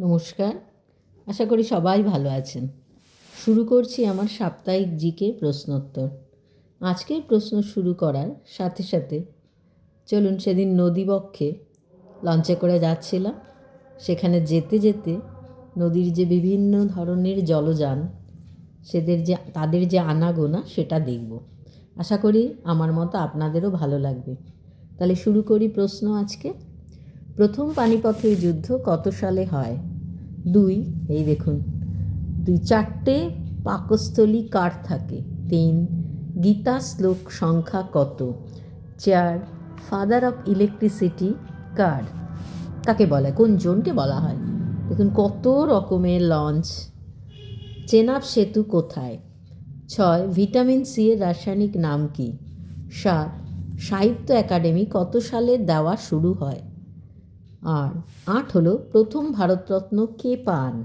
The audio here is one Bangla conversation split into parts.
নমস্কার। আশা করি সবাই ভালো আছেন। শুরু করছি আমার সাপ্তাহিক জিকে প্রশ্নোত্তর। আজকের প্রশ্ন শুরু করার সাথে সাথে চলুন সেদিন নদীবক্ষে লঞ্চে করে যাচ্ছিলাম। সেখানে যেতে যেতে নদীর যে বিভিন্ন ধরনের জলযান, সেদের যে, তাদের যে আনাগোনা, সেটা দেখব। আশা করি আমার মতো আপনাদেরও ভালো লাগবে। তাহলে শুরু করি প্রশ্ন আজকে। প্রথম পানিপথের যুদ্ধ কত সালে হয়? দুই, এই দেখুন। দুই, চারটে পাকস্থলী কার থাকে? তিন, গীতা শ্লোক সংখ্যা কত? চার ফাদার অফ ইলেকট্রিসিটি কার? কাকে বলে? কোন জোনকে বলা হয়? দেখুন, কত রকমের লঞ্চ চেনাব সেতু কোথায়? ছয় ভিটামিন সি এর রাসায়নিক নাম কি? সাত, সাহিত্য একাডেমি কত সালে দেওয়া শুরু হয়? আর আট হলো প্রথম ভারতরত্ন কে পান?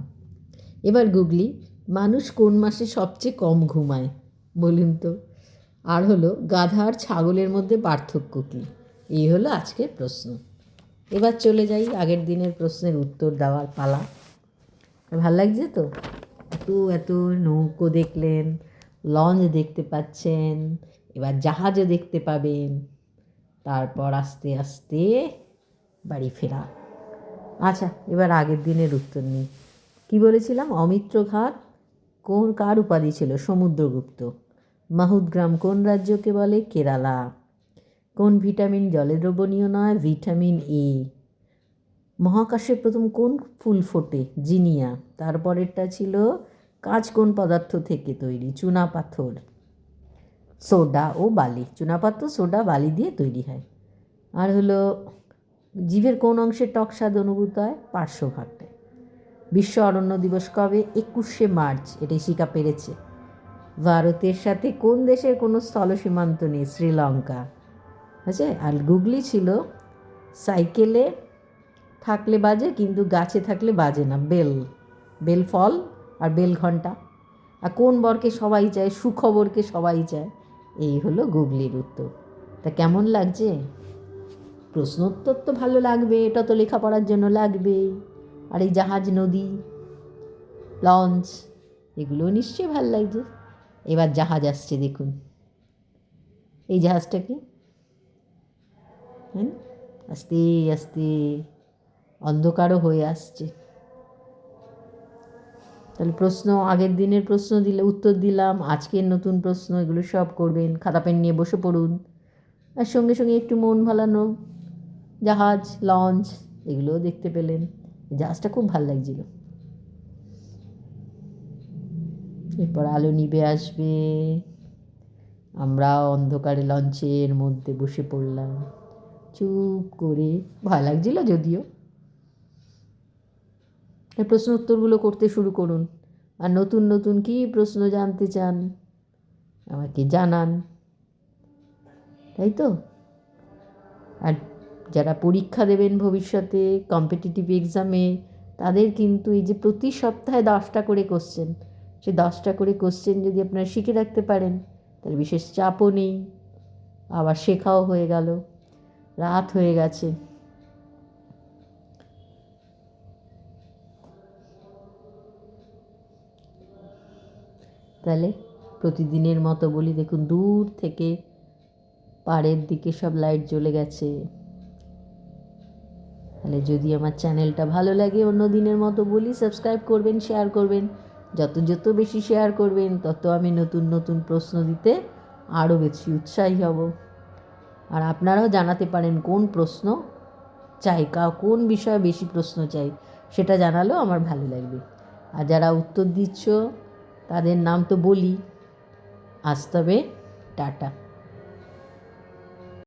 এবার গুগলি, মানুষ কোন মাসে সবচেয়ে কম ঘুমায়? বলুন তো। আর হলো গাধা আর ছাগলের মধ্যে পার্থক্য কী? এই হলো আজকের প্রশ্ন। এবার চলে যাই আগের দিনের প্রশ্নের উত্তর দেওয়ার পালা। ভালো লাগছে তো? এত এত নৌকো দেখলেন, লঞ্চ দেখতে পাচ্ছেন, এবার জাহাজও দেখতে পাবেন। তারপর আস্তে আস্তে বাড়ি ফেরা। আচ্ছা এবার আগের দিনের উত্তর নিই। কী বলেছিলাম? অমিত্র ঘাট কোন, কার উপাধি ছিল? সমুদ্রগুপ্ত। মাহুদগ্রাম কোন রাজ্যকে বলে? কেরালা। কোন ভিটামিন জলে দ্রবণীয় নয়? Vitamin A. মহাকাশে প্রথম কোন ফুল ফোটে? জিনিয়া। তারপরেরটা ছিল কাঁচ কোন পদার্থ থেকে তৈরি? চুনা পাথর। সোডা ও বালি। চুনাপাথর সোডা বালি দিয়ে তৈরি হয়। আর হলো জীবের কোন অংশে টক স্বাদ অনুভূত হয়? পার্শ্বভাগটায়। বিশ্ব অরণ্য দিবস কবে? একুশে মার্চ, এটাই শিকা পেরেছে। ভারতের সাথে কোন দেশের কোনো স্থল সীমান্ত নেই? শ্রীলঙ্কা। আছে আর গুগলি ছিল, সাইকেলে থাকলে বাজে, কিন্তু গাছে থাকলে বাজে না। বেল বেল ফল আর বেল ঘণ্টা। আর কোন বরকে সবাই চায়? সুখবরকে সবাই চায়? এই হলো গুগলির উত্তর। তা কেমন লাগছে? প্রশ্নোত্তর তো ভালো লাগবে, এটা তো লেখাপড়ার জন্য লাগবেই। আর এই জাহাজ, নদী, লঞ্চ এগুলো নিশ্চয়ই ভালো লাগছে। এবার জাহাজ আসছে, দেখুন। এই জাহাজটা কি? হ্যাঁ? আস্তে আস্তে, অন্ধকারও হয়ে আসছে। তাহলে প্রশ্ন, আগের দিনের প্রশ্ন দিলে, উত্তর দিলাম, আজকের নতুন প্রশ্ন, এগুলো সব করবেন খাতা পেন নিয়ে বসে পড়ুন। আর সঙ্গে সঙ্গে একটু মন ভালানো জাহাজ, লঞ্চ, এগুলোও দেখতে পেলেন। জাহাজটা খুব ভালো লাগছিল। এরপর আলো নিবে আসবে। আমরা অন্ধকারে লঞ্চের মধ্যে বসে পড়লাম। চুপ করে। ভয় লাগছিল যদিও। প্রশ্ন উত্তরগুলো করতে শুরু করুন। আর নতুন নতুন কী প্রশ্ন জানতে চান, আমাকে জানান। তাই তো? আর যারা পরীক্ষা দেবেন ভবিষ্যতে কম্পিটিটিভ এক্সামে তাদের কিন্তু এই যে প্রতি সপ্তাহে দশটা করে কোশ্চেন সে দশটা করে কোশ্চেন যদি আপনারা শিখে রাখতে পারেন তাহলে বিশেষ চাপও নেই। আবার শেখাও হয়ে গেল, রাত হয়ে গেছে। তাহলে প্রতিদিনের মতো বলি, দেখুন দূর থেকে পাড়ের দিকে সব লাইট জ্বলে গেছে। তাহলে যদি আমার চ্যানেলটা ভালো লাগে অন্য দিনের মতো বলি সাবস্ক্রাইব করবেন শেয়ার করবেন। যত যত বেশি শেয়ার করবেন, তত আমি নতুন নতুন প্রশ্ন দিতে আরও বেশি উৎসাহী হব। আর আপনারাও জানাতে পারেন কোন প্রশ্ন চাই, কা, কোন বিষয়ে বেশি প্রশ্ন চাই, সেটা জানালেও আমার ভালো লাগবে। আর যারা উত্তর দিচ্ছ, তাদের নাম তো বলি। আজ তবে টাটা।